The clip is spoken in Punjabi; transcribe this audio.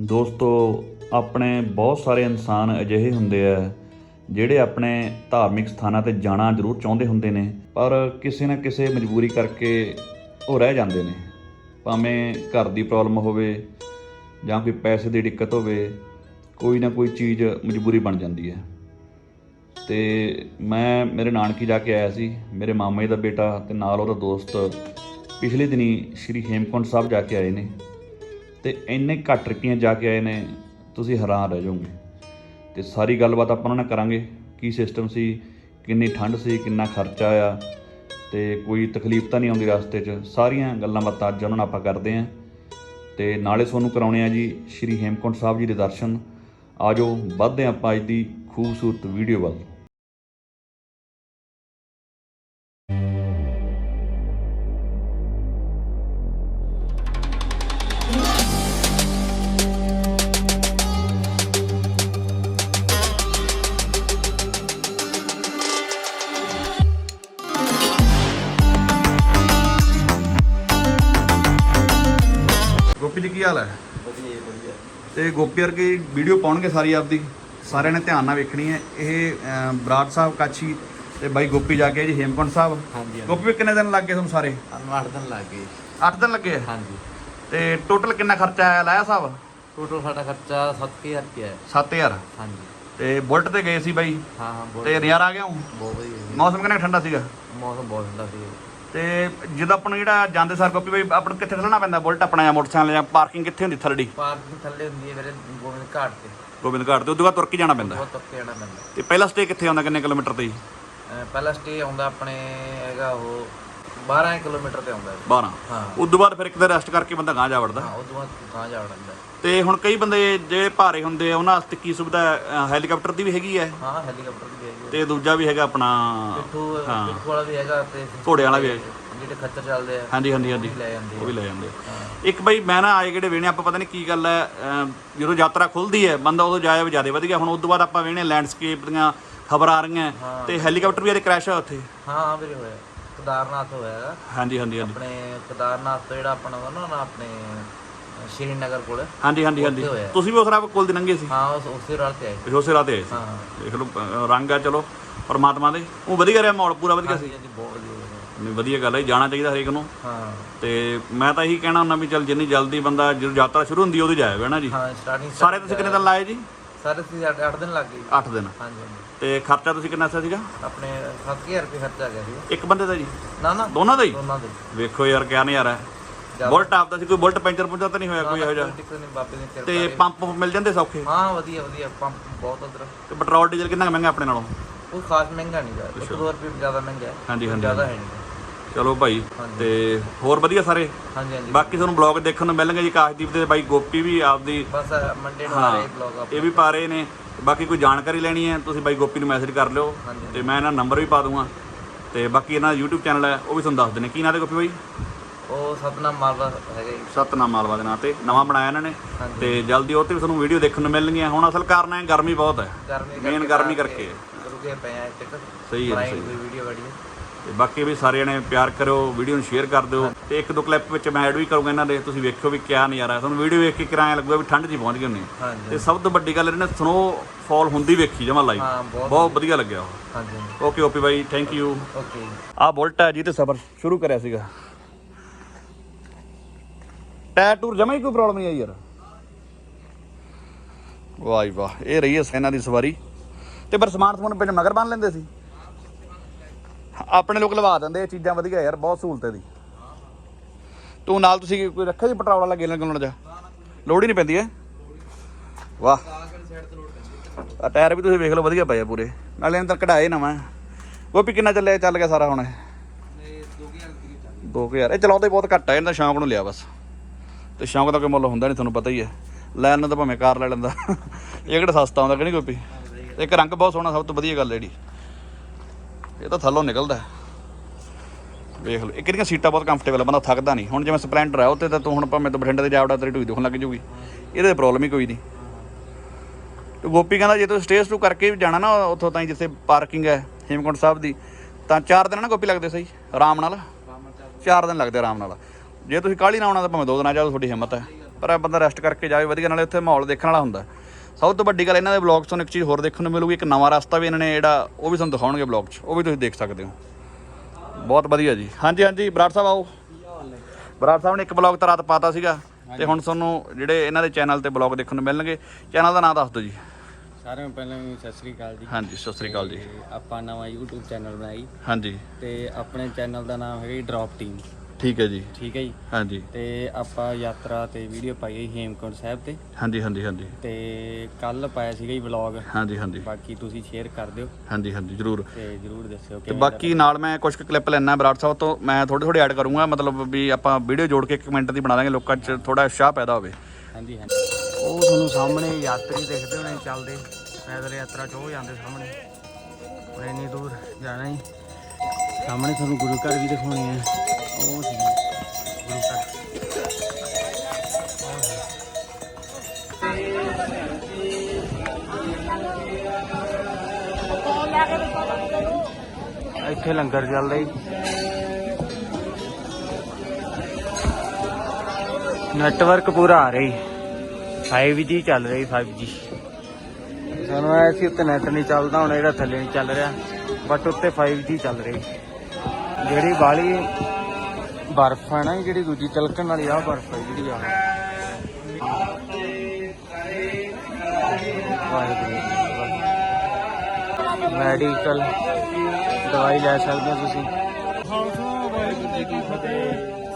ਦੋਸਤੋ, ਆਪਣੇ ਬਹੁਤ ਸਾਰੇ ਇਨਸਾਨ ਅਜਿਹੇ ਹੁੰਦੇ ਆ, ਜਿਹੜੇ ਆਪਣੇ ਧਾਰਮਿਕ ਸਥਾਨਾਂ ਤੇ ਜਾਣਾ ਜ਼ਰੂਰ ਚਾਹੁੰਦੇ ਹੁੰਦੇ ਨੇ, ਪਰ ਕਿਸੇ ਨਾ ਕਿਸੇ ਮਜਬੂਰੀ ਕਰਕੇ ਉਹ ਰਹਿ ਜਾਂਦੇ ਨੇ। ਭਾਵੇਂ ਘਰ ਦੀ ਪ੍ਰੋਬਲਮ ਹੋਵੇ ਜਾਂ ਕੋਈ ਪੈਸੇ ਦੀ ਦਿੱਕਤ ਹੋਵੇ, ਕੋਈ ਨਾ ਕੋਈ ਚੀਜ਼ ਮਜਬੂਰੀ ਬਣ ਜਾਂਦੀ ਹੈ। ਤੇ ਮੈਂ, ਮੇਰੇ ਨਾਨਕੀ ਜਾ ਕੇ ਆਇਆ ਸੀ, ਮੇਰੇ ਮਾਮਾ ਜੀ ਦਾ ਬੇਟਾ ਤੇ ਨਾਲ ਉਹਦਾ ਦੋਸਤ, ਪਿਛਲੇ ਦਿਨੀ ਸ਼੍ਰੀ ਹੇਮਕੁੰਟ ਸਾਹਿਬ ਜਾ ਕੇ ਆਏ ਨੇ। ਤੇ ਇੰਨੇ ਘੱਟ ਰੁਪਈਆਂ ਜਾ ਕੇ ਆਏ ਨੇ, ਤੁਸੀਂ ਹੈਰਾਨ ਰਹਿ ਜਾਓਗੇ। ਤੇ ਸਾਰੀ ਗੱਲਬਾਤ ਆਪਾਂ ਉਹਨਾਂ ਨਾਲ ਕਰਾਂਗੇ, ਕੀ ਸਿਸਟਮ ਸੀ, ਕਿੰਨੀ ਠੰਡ ਸੀ, ਕਿੰਨਾ ਖਰਚਾ ਆ ਤੇ ਕੋਈ ਤਕਲੀਫ ਤਾਂ ਨਹੀਂ ਆਉਂਦੀ ਰਸਤੇ 'ਚ। ਸਾਰੀਆਂ ਗੱਲਾਂ ਬਾਤਾਂ ਅੱਜ ਉਹਨਾਂ ਨਾਲ ਆਪਾਂ ਕਰਦੇ ਆਂ। ਤੇ ਨਾਲੇ ਤੁਹਾਨੂੰ ਕਰਾਉਣੇ ਆ ਜੀ, ਸ਼੍ਰੀ ਹੇਮਕੁੰਟ ਸਾਹਿਬ ਜੀ ਦੇ ਦਰਸ਼ਨ। ਆਜੋ ਵੱਧਦੇ ਹਾਂ ਆਪਾਂ ਅੱਜ ਦੀ ਖੂਬਸੂਰਤ ਵੀਡੀਓ ਵੱਲ। ਤੇ ਗੋਪੀ ਵਰਗੇ ਵੀਡੀਓ ਪਾਉਣਗੇ ਸਾਰੀ ਆਪਦੀ। ਸਾਰਿਆਂ ਨੇ ਧਿਆਨ ਨਾਲ ਵੇਖਣੀ ਹੈ। ਇਹ ਅਮ, ਬਰਾੜ ਸਾਹਿਬ ਕਾਛੀ ਤੇ ਬਾਈ ਗੋਪੀ ਜਾ ਕੇ ਜੀ ਹੇਮਕੁੰਟ ਸਾਹਿਬ। ਹਾਂਜੀ ਗੋਪੀ ਵੀ ਕਿੰਨੇ ਦਿਨ ਲੱਗ ਗਏ ਤੁਹਾਨੂੰ ਸਾਰੇ? 8 ਦਿਨ ਲੱਗ ਗਏ 8 ਦਿਨ ਲੱਗੇ ਆ? ਹਾਂਜੀ। ਤੇ ਟੋਟਲ ਕਿੰਨਾ ਖਰਚਾ ਆਇਆ ਲਾਇਆ ਸਾਹਿਬ? ਟੋਟਲ ਸਾਡਾ ਖਰਚਾ 7000 ਰੁਪਇਆ ਹੈ। 7000 ਹਾਂਜੀ। ਤੇ ਬੁਲਟ ਤੇ ਗਏ ਸੀ ਬਾਈ? ਹਾਂ ਹਾਂ ਬਹੁਤ ਤੇ ਨਜ਼ਾਰਾ ਆ ਗਿਆ ਹੂੰ ਬਹੁਤ ਵਧੀਆ। ਜੀ। ਮੌਸਮ ਕਿੰਨਾ ਠੰਡਾ ਸੀਗਾ? ਮੌਸਮ ਬਹੁਤ ਠੰਡਾ ਸੀ ਤੇ ਜਦੋਂ ਆਪਾਂ ਨੂੰ ਜਿਹੜਾ ਜਾਂਦੇ ਸਾਰ ਗੋਪੀ ਬਾਈ ਆਪਾਂ ਨੂੰ ਕਿੱਥੇ ਖੜਨਾ ਪੈਂਦਾ ਬੁਲਟ ਆਪਣਾ ਜਾਂ ਮੋਟਰਸਾਈਕਲ ਜਾਂ ਪਾਰਕਿੰਗ ਕਿੱਥੇ ਹੁੰਦੀ ਥਰੜੀ ਪਾਰਕਿੰਗ ਥੱਲੇ ਹੁੰਦੀ ਹੈ ਮੇਰੇ ਗੋਬਿੰਦ ਘਾਟ ਤੇ। ਗੋਬਿੰਦ ਘਾਟ ਤੇ ਉਦੋਂ ਬਾਅਦ ਤੁਰ ਕੇ ਜਾਣਾ ਪੈਂਦਾ। ਬਹੁਤ ਤੱਕੇ ਜਾਣਾ ਪੈਂਦਾ। ਤੇ ਪਹਿਲਾ ਸਟੇ ਕਿੱਥੇ ਆਉਂਦਾ ਕਿੰਨੇ ਕਿਲੋਮੀਟਰ ਤੇ? ਜੀ ਅਹ ਪਹਿਲਾ ਸਟੇ ਆਉਂਦਾ ਆਪਣੇ ਹੈਗਾ ਉਹ 12 ਕਿਲੋਮੀਟਰ ਤੇ ਆਉਂਦਾ ਹੈ 12 ਹਾਂ। ਉਦੋਂ ਬਾਅਦ ਫਿਰ ਇੱਕ ਦਿਨ ਰੈਸਟ ਕਰਕੇ ਬੰਦਾ ਗਾਂ ਜਾ ਵੜਦਾ। ਹਾਂ ਉਦੋਂ ਬਾਅਦ ਗਾਂ ਜਾ ਵੜਦਾ। ਤੇ ਹੁਣ ਕਈ ਬੰਦੇ ਜਿਹੜੇ ਭਾਰੇ ਹੁੰਦੇ ਆ ਉਹਨਾਂ ਵਾਸਤੇ ਕੀ ਸੁਵਿਧਾ ਹੈ? ਅ, ਹੈਲੀਕਾਪਟਰ ਦੀ ਵੀ ਹੈਗੀ ਹੈ ਹਾਂ ਹੈਲੀਕਾਪਟਰ ਵੀ ਹੈਗੇ ਤੇ ਦੂਜਾ ਵੀ ਹੈਗਾ ਆਪਣਾ ਪਿੱਠੂ ਪਿੱਠੂ ਵਾਲਾ ਵੀ ਹੈਗਾ ਤੇ ਘੋੜੇ ਵਾਲਾ ਵੀ ਹੈ ਜਿਹੜੇ ਖੱਚਰ ਚੱਲਦੇ ਆ ਹਾਂਜੀ ਹਾਂਜੀ ਹਾਂਜੀ। ਉਹ ਵੀ ਲੈ ਜਾਂਦੇ ਉਹ ਆ ਵੀ ਲੈ ਜਾਂਦੇ ਇੱਕ ਬਈ ਮੈਂ ਨਾ ਆਏ ਜਿਹੜੇ ਵੇਣੇ ਆਪਾਂ ਪਤਾ ਨਹੀਂ ਕੀ ਗੱਲ ਹੈ ਜਦੋਂ ਯਾਤਰਾ ਖੁੱਲਦੀ ਹੈ ਬੰਦਾ ਉਦੋਂ ਜਾਇਆ ਵੀ ਜ਼ਿਆਦਾ ਵਧੀਆ ਹੁਣ ਉਸ ਤੋਂ ਬਾਅਦ ਆਪਾਂ ਵੇਣੇ ਲੈਂਡਸਕੇਪ ਦੀਆਂ ਖਬਰ ਆ ਰਹੀਆਂ। ਤੇ ਹੈਲੀਕਾਪਟਰ ਵੀ ਅੱਜ ਕ੍ਰੈਸ਼ ਹੋਇਆ ਉੱਥੇ? ਹਾਂ ਹਾਂ ਵੀਰੇ ਹੋਇਆ। ਕੇਦਾਰਨਾਥ ਹੋਇਆ ਹੈਗਾ ਹਾਂਜੀ ਹਾਂਜੀ ਹਾਂਜੀ ਆਪਣੇ ਕੇਦਾਰਨਾਥ ਤੋਂ ਜਿਹੜਾ ਆਪਣਾ ਵਾ ਨਾ ਆਪਣੇ ਸ਼੍ਰੀਨਗਰ ਕੋਲ ਹਾਂਜੀ ਹਾਂਜੀ ਹਾਂਜੀ ਉੱਥੇ ਹੋਇਆ। ਤੁਸੀਂ ਵੀ ਉਸ ਰਾਤ ਕੋਲ ਦੀ ਲੰਘੇ ਸੀ ਹਾਂ ਉਸ ਉਸੇ ਰਾਤ ਤੇ ਆਏ ਸੀ। ਉਸੇ ਰਾਤ ਆਏ ਸੀ ਹਾਂ ਦੇਖ ਲਓ ਅ, ਰੰਗ ਆ ਚਲੋ ਪਰਮਾਤਮਾ ਦੇ ਉਹ ਵਧੀਆ ਰਿਹਾ ਮਾਹੌਲ ਪੂਰਾ ਵਧੀਆ ਸੀ ਹਾਂਜੀ ਹਾਂਜੀ ਬਹੁਤ ਵਧੀਆ ਹੋਇਆ। ਨਹੀਂ ਵਧੀਆ ਗੱਲ ਹੈ ਜਾਣਾ ਚਾਹੀਦਾ ਹਰੇਕ ਨੂੰ ਹਾਂ ਤੇ ਮੈਂ ਤਾਂ ਇਹੀ ਕਹਿਣਾ ਹੁੰਦਾ ਵੀ ਚੱਲ ਜਿੰਨੀ ਜਲਦੀ ਬੰਦਾ ਜਦੋਂ ਯਾਤਰਾ ਸ਼ੁਰੂ ਹੁੰਦੀ ਹੈ ਉਦੋਂ ਜਾਇਆ ਨਾ ਜੀ ਹਾਂ ਸਟਾਰਟਿੰਗ ਸਾਰੇ ਤੁਸੀਂ ਕਿੰਨੇ ਦਿਨ ਲਾਏ ਜੀ ਸਾਰੇ ਤੁਸੀਂ 8 ਦਿਨ ਲੱਗ ਗਏ ਜੀ। 8 ਦਿਨ। ਹਾਂਜੀ ਹਾਂਜੀ। ਤੇ ਖਰਚਾ ਤੁਸੀਂ ਕਿੰਨਾ ਸੀ ਸੀਗਾ? ਆਪਣੇ 7000 ਰੁਪਏ ਖਰਚਾ ਆ ਗਿਆ ਸੀ ਇੱਕ ਬੰਦੇ ਦਾ ਜੀ? ਨਾ ਨਾ। ਦੋਨਾਂ ਦਾ ਹੀ? ਦੋਨਾਂ ਦੇ ਵੇਖੋ ਯਾਰ ਕਿਆ ਨਜ਼ਾਰਾ ਹੈ। ਜ਼ਿਆਦਾ- ਬੁਲਟ ਆਪਦਾ ਸੀ ਕੋਈ ਬੁਲਟ ਪੈਂਚਰ ਪੁੰਚਰ ਤਾਂ ਨਹੀਂ ਹੋਇਆ ਕੋਈ ਇਹੋ ਜਿਹਾ? ਟਿਕਟ ਨਹੀਂ ਬਾਬੇ ਦੀ ਕਿਰਪਾ ਤੇ। ਪੰਪ ਮਿਲ ਜਾਂਦੇ ਸੌਖੇ? ਹਾਂ ਵਧੀਆ ਵਧੀਆ। ਪੰਪ ਬਹੁਤ ਉਧਰ। ਤੇ ਪੈਟਰੋਲ ਡੀਜ਼ਲ ਕਿੰਨਾ ਕੁ ਮਹਿੰਗਾ ਆਪਣੇ ਨਾਲੋਂ? ਕੋਈ ਖਾਸ ਮਹਿੰਗਾ ਨਹੀਂ ਗਾ 1-2 ਰੁਪਏ ਜ਼ਿਆਦਾ ਮਹਿੰਗਾ ਹੈ। ਹਾਂਜੀ ਹਾਂਜੀ ਜ਼ਿਆਦਾ ਹੈ ਨਹੀਂ। ਚਲੋ ਭਾਈ ਤੇ ਹੋਰ ਵਧੀਆ ਸਾਰੇ? ਹਾਂਜੀ ਹਾਂਜੀ। ਬਾਕੀ ਤੁਹਾਨੂੰ ਬਲੌਗ ਦੇਖਣ ਨੂੰ ਮਿਲਣਗੇ ਜੀ ਕਾਸ਼ਦੀਪ ਦੇ ਬਾਈ ਗੋਪੀ ਵੀ ਆਪਦੀ ਬਸ ਮੰਡੇ ਨੂੰ ਆ। ਰਹੇ ਬਲੌਗ ਆਪ ਇਹ ਵੀ ਪਾ ਰਹੇ ਨੇ। ਬਾਕੀ ਕੋਈ ਜਾਣਕਾਰੀ ਲੈਣੀ ਹੈ ਤੁਸੀਂ ਬਾਈ ਗੋਪੀ ਨੂੰ ਮੈਸੇਜ ਕਰ ਲਿਓ। ਤੇ ਮੈਂ ਇਹਨਾਂ ਨੰਬਰ ਵੀ ਪਾ ਦੂੰਗਾ। ਤੇ ਬਾਕੀ ਇਹਨਾਂ ਦਾ YouTube ਚੈਨਲ ਹੈ ਉਹ ਵੀ ਤੁਹਾਨੂੰ ਦੱਸ ਦਿੰਦੇ ਕੀ ਨਾਂ ਤੇ ਗੋਪੀ ਬਾਈ? ਉਹ ਸਤਨਾਮ ਮਾਲਵਾ ਹੈਗਾ ਜੀ। ਸਤਨਾਮ ਮਾਲਵਾ ਦੇ ਨਾਂ ਤੇ। ਨਵਾਂ ਬਣਾਇਆ ਇਹਨਾਂ ਨੇ। ਤੇ ਜਲਦੀ ਉਹ ਤੇ ਵੀ ਤੁਹਾਨੂੰ ਵੀਡੀਓ ਦੇਖਣ ਨੂੰ ਮਿਲਣਗੀਆਂ। ਹੁਣ ਅਸਲ ਕਾਰਨ ਹੈ ਗਰਮੀ ਬਹੁਤ ਹੈ। ਗਰਮੀ ਮੇਨ ਗਰਮੀ ਕਰਕੇ। ਰੁਕੇ ਪਏ ਆ ਟਿਕ ਸਹੀ ਹੈ ਸਹੀ ਵੀਡੀਓ ਬੜੀ। ਤੇ ਬਾਕੀ ਵੀ ਸਾਰਿਆਂ ਨੇ ਪਿਆਰ ਕਰਿਓ ਵੀਡੀਓ ਨੂੰ ਸ਼ੇਅਰ ਕਰ ਦਿਓ ਤੇ ਇੱਕ ਦੋ ਕਲਿੱਪ ਵਿੱਚ ਮੈਂ ਐਡ ਵੀ ਕਰੂੰਗਾ ਇਹਨਾਂ ਦੇ ਤੁਸੀਂ ਵੇਖਿਓ ਵੀ ਕਿਆ ਨਜ਼ਾਰਾ ਹੈ। ਤੁਹਾਨੂੰ ਵੀਡੀਓ ਵੇਖ ਕੇ ਕਿਰਾਇਆ ਲੱਗੂਗਾ ਵੀ ਠੰਡ 'ਚ ਹੀ ਪਹੁੰਚ ਗਏ ਹੁੰਨੇ ਹਾਂਜੀ ਤੇ ਸਭ ਤੋਂ ਵੱਡੀ ਗੱਲ ਇਹਨਾਂ ਨੇ ਸਨੋ ਫਾਲ ਹੁੰਦੀ ਵੇਖੀ ਜਮਾ ਲਾਈਵ ਹਾਂ ਬਹੁਤ ਬਹੁਤ ਵਧੀਆ ਲੱਗਿਆ ਉਹ। ਹਾਂਜੀ ਓਕੇ ਓਪੀ ਬਾਈ ਥੈਂਕ ਯੂ ਓਕੇ ਆ ਬੁਲਟ ਹੈ ਜੀ ਤੇ ਸਫ਼ਰ ਸ਼ੁਰੂ ਕਰਿਆ ਸੀਗਾ। ਟਾਇਰ ਟੂਰ ਜਮਾ ਹੀ ਕੋਈ ਪ੍ਰੋਬਲਮ ਨਹੀਂ ਆਈ ਯਾਰ। ਵਾਹ ਜੀ ਵਾਹ ਇਹ ਰਹੀ ਹੈ ਸੈਨਾ ਦੀ ਸਵਾਰੀ। ਤੇ ਪਰ ਸਮਾਨ ਸਮੂਨ ਪਿੰਡ ਮਗਰ ਬੰਨ ਲੈਂਦੇ ਸੀ। ਆਪਣੇ ਲੋਕ ਲਵਾ ਦਿੰਦੇ ਇਹ ਚੀਜ਼ਾਂ ਵਧੀਆ ਯਾਰ, ਬਹੁਤ ਸਹੂਲਤ ਹੈ ਦੀ ਤੂੰ ਨਾਲ ਤੁਸੀਂ ਕੋਈ ਰੱਖਿਆ ਜੀ ਪੈਟਰੋਲ ਵਾਲਾ ਗੇਲਣ ਗੁਲਣ ਜਾ ਲੋੜ ਹੀ ਨਹੀਂ ਪੈਂਦੀ ਹੈ। ਵਾਹ। ਆ ਟਾਇਰ ਵੀ ਤੁਸੀਂ ਵੇਖ ਲਓ, ਵਧੀਆ ਪਏ ਆ ਪੂਰੇ। ਨਾਲੇ ਅੰਦਰ ਕਢਾਏ ਨਵਾਂ ਗੋਪੀ, ਕਿੰਨਾ ਚੱਲਿਆ, ਚੱਲ ਗਿਆ ਸਾਰਾ ਹੁਣ ਇਹ? 2000 ਇਹ ਚਲਾਉਂਦੇ ਬਹੁਤ ਘੱਟ ਆ, ਇਹਨਾਂ ਦਾ ਸ਼ੌਂਕ ਨੂੰ ਲਿਆ ਬਸ। ਤੇ ਸ਼ੌਂਕ ਦਾ ਕੋਈ ਮੁੱਲ ਹੁੰਦਾ ਨਹੀਂ, ਤੁਹਾਨੂੰ ਪਤਾ ਹੀ ਹੈ। ਲੈਣ ਨੂੰ ਤਾਂ ਭਾਵੇਂ ਕਾਰ ਲੈ ਲੈਂਦਾ। ਇਹ ਕਿਹੜਾ ਸਸਤਾ ਆਉਂਦਾ ਕਿ ਨਹੀਂ ਗੋਪੀ? ਇੱਕ ਰੰਗ ਬਹੁਤ ਸੋਹਣਾ, ਸਭ ਤੋਂ ਵਧੀਆ ਗੱਲ ਹੈ ਜਿਹੜੀ ਇਹ ਤਾਂ ਥੱਲੋਂ ਨਿਕਲਦਾ ਵੇਖ ਲਓ ਇਹ ਕਿਹੜੀਆਂ ਸੀਟਾਂ ਬਹੁਤ ਕੰਫਰਟੇਬਲ ਆ, ਬੰਦਾ ਥੱਕਦਾ ਨਹੀਂ। ਹੁਣ ਜਿਵੇਂ ਸਪਲੈਂਡਰ ਹੈ ਉੱਤੇ ਤਾਂ ਤੂੰ ਹੁਣ ਭਾਵੇਂ ਤੂੰ ਬਠਿੰਡੇ ਤੇ ਜਾਵੜਾ, ਤੇਰੀ ਢੂਈ ਦੁਖਣ ਲੱਗ ਜੂਗੀ। ਇਹਦੇ ਪ੍ਰੋਬਲਮ ਹੀ ਕੋਈ ਨਹੀਂ। ਤੇ ਗੋਪੀ ਕਹਿੰਦਾ, ਜੇ ਤੂੰ ਸਟੇਜ ਟੂ ਕਰਕੇ ਵੀ ਜਾਣਾ ਨਾ, ਉੱਥੋਂ ਤਾਈਂ ਜਿੱਥੇ ਪਾਰਕਿੰਗ ਹੈ, ਹੇਮਕੁੰਟ ਸਾਹਿਬ ਦੀ, ਤਾਂ 4 ਦਿਨ ਨਾ ਗੋਪੀ ਲੱਗਦੇ ਸਹੀ? ਆਰਾਮ ਨਾਲ? 4 ਦਿਨ ਲੱਗਦੇ ਆਰਾਮ ਨਾਲ। ਜੇ ਤੁਸੀਂ ਕਾਲੀ ਨਾ ਆਉਣਾ, ਤਾਂ ਭਾਵੇਂ ਦੋ ਦਿਨਾਂ ਜਾਓ ਤੁਹਾਡੀ ਹਿੰਮਤ ਹੈ। ਪਰ ਬੰਦਾ ਰੈਸਟ ਕਰਕੇ ਜਾਵੇ, ਵਧੀਆ, ਨਾਲੇ ਉੱਥੇ ਮਾਹੌਲ ਦੇਖਣ ਵਾਲਾ ਹੁੰਦਾ। ਸਭ ਤੋਂ ਵੱਡੀ ਗੱਲ ਇਹਨਾਂ ਦੇ ਵਲੌਗਸ ਤੋਂ ਇੱਕ ਚੀਜ਼ ਹੋਰ ਦੇਖਣ ਨੂੰ ਮਿਲੂਗੀ ਇੱਕ ਨਵਾਂ ਰਸਤਾ ਵੀ ਇਹਨਾਂ ਨੇ ਜਿਹੜਾ ਉਹ ਵੀ ਤੁਹਾਨੂੰ ਦਿਖਾਉਣਗੇ ਵਲੌਗ 'ਚ ਉਹ ਵੀ ਤੁਸੀਂ ਦੇਖ ਸਕਦੇ ਹੋ। ਬਹੁਤ ਵਧੀਆ ਜੀ। ਹਾਂਜੀ ਹਾਂਜੀ ਬਰਾੜ ਸਾਹਿਬ ਆਓ। ਬਰਾੜ ਸਾਹਿਬ ਨੇ ਇੱਕ ਬਲੌਗ ਤਾਂ ਰਾਤ ਪਾਤਾ ਸੀਗਾ ਤੇ ਹੁਣ ਤੁਹਾਨੂੰ ਜਿਹੜੇ ਇਹਨਾਂ ਦੇ ਚੈਨਲ ਤੇ ਬਲੌਗ ਦੇਖਣ ਨੂੰ ਮਿਲਣਗੇ ਚੈਨਲ ਦਾ ਨਾਮ ਦੱਸ ਦਿਓ ਜੀ। ਸਾਰਿਆਂ ਨੂੰ ਪਹਿਲਾਂ ਵੀ ਸਤਿ ਸ੍ਰੀ ਅਕਾਲ ਜੀ। ਹਾਂਜੀ ਸਤਿ ਸ੍ਰੀ ਅਕਾਲ ਜੀ। ਆਪਾਂ ਨਵਾਂ YouTube ਚੈਨਲ ਬਣਾਈ। ਹਾਂਜੀ। ਤੇ ਆਪਣੇ ਚੈਨਲ ਦਾ ਨਾਮ ਹੈਗਾ ਜੀ ਡ੍ਰੌਪ ਟੀਮ ਠੀਕ ਹੈ ਜੀ। ਠੀਕ ਹੈ ਜੀ। ਹਾਂਜੀ। ਤੇ ਆਪਾਂ ਯਾਤਰਾ ਤੇ ਵੀਡੀਓ ਪਾਈ ਹੈ ਹੇਮਕੁੰਟ ਸਾਹਿਬ ਤੇ। ਹਾਂਜੀ ਹਾਂਜੀ ਹਾਂਜੀ। ਤੇ ਕੱਲ ਪਾਇਆ ਸੀਗਾ ਜੀ ਵਲੌਗ ਹਾਂਜੀ ਹਾਂਜੀ। ਬਾਕੀ ਤੁਸੀਂ ਸ਼ੇਅਰ ਕਰ ਦਿਓ। ਹਾਂਜੀ ਹਾਂਜੀ ਜ਼ਰੂਰ। ਤੇ ਜਰੂਰ ਦੱਸਿਓ ਤੇ ਬਾਕੀ ਨਾਲ ਮੈਂ ਕੁਝ ਕੁ ਕਲਿੱਪ ਲੈਣਾ ਬਰਾੜ ਸਾਹਿਬ ਤੋਂ। ਮੈਂ ਥੋੜੇ ਥੋੜੇ ਐਡ ਕਰੂੰਗਾ ਮਤਲਬ ਵੀ ਆਪਾਂ ਵੀਡੀਓ ਜੋੜ ਕੇ ਇੱਕ ਮਿੰਟ ਦੀ ਬਣਾ ਦਾਂਗੇ ਲੋਕਾਂ 'ਚ ਥੋੜਾ ਉਤਸ਼ਾਹ ਪੈਦਾ ਹੋਵੇ। ਹਾਂਜੀ ਹਾਂਜੀ। ਉਹ ਤੁਹਾਨੂੰ ਸਾਹਮਣੇ ਯਾਤਰੀ ਦੇਖਦੇ ਹੋਣੇ ਚੱਲਦੇ। ਪੈਦਲ ਯਾਤਰਾ 'ਚ ਉਹ ਜਾਂਦੇ ਸਾਹਮਣੇ। ਹੁਣ ਇੰਨੀ ਦੂਰ ਜਾਣਾ ਹੀ। ਸਾਹਮਣੇ ਤੁਹਾਨੂੰ ਗੁਰੂ ਘਰ ਵੀ ਦਿਖਾਉਣੇ ਆ। ਉਹ ਸੀ ਗੁਰੂ ਘਰ ਇੱਥੇ ਲੰਗਰ ਚੱਲਦਾ ਜੀ। ਨੈਟਵਰਕ ਪੂਰਾ ਆ ਰਹੀ 5G ਚੱਲ ਰਹੀ 5G ਸਾਨੂੰ ਐ ਸੀ ਉੱਤੇ ਨੈਟ ਨਹੀਂ ਚੱਲਦਾ, ਹੁਣ ਇਹਦਾ ਥੱਲੇ ਨਹੀਂ ਚੱਲ ਰਿਹਾ। ਬਟ ਉੱਤੇ 5G ਚੱਲ ਰਹੀ ਜਿਹੜੀ ਬਾਲੀ ਬਰਫ਼ ਹੈ ਨਾ ਜਿਹੜੀ ਦੂਜੀ ਤਿਲਕਣ ਵਾਲੀ ਆ ਬਰਫ਼ ਹੈ ਜਿਹੜੀ ਆ ਮੈਡੀਕਲ ਦਵਾਈ ਲੈ ਸਕਦੇ ਹੋ ਤੁਸੀਂ। ਖਾਲਸਾ, ਵਾਹਿਗੁਰੂ ਜੀ ਕੀ ਫਤਿਹ।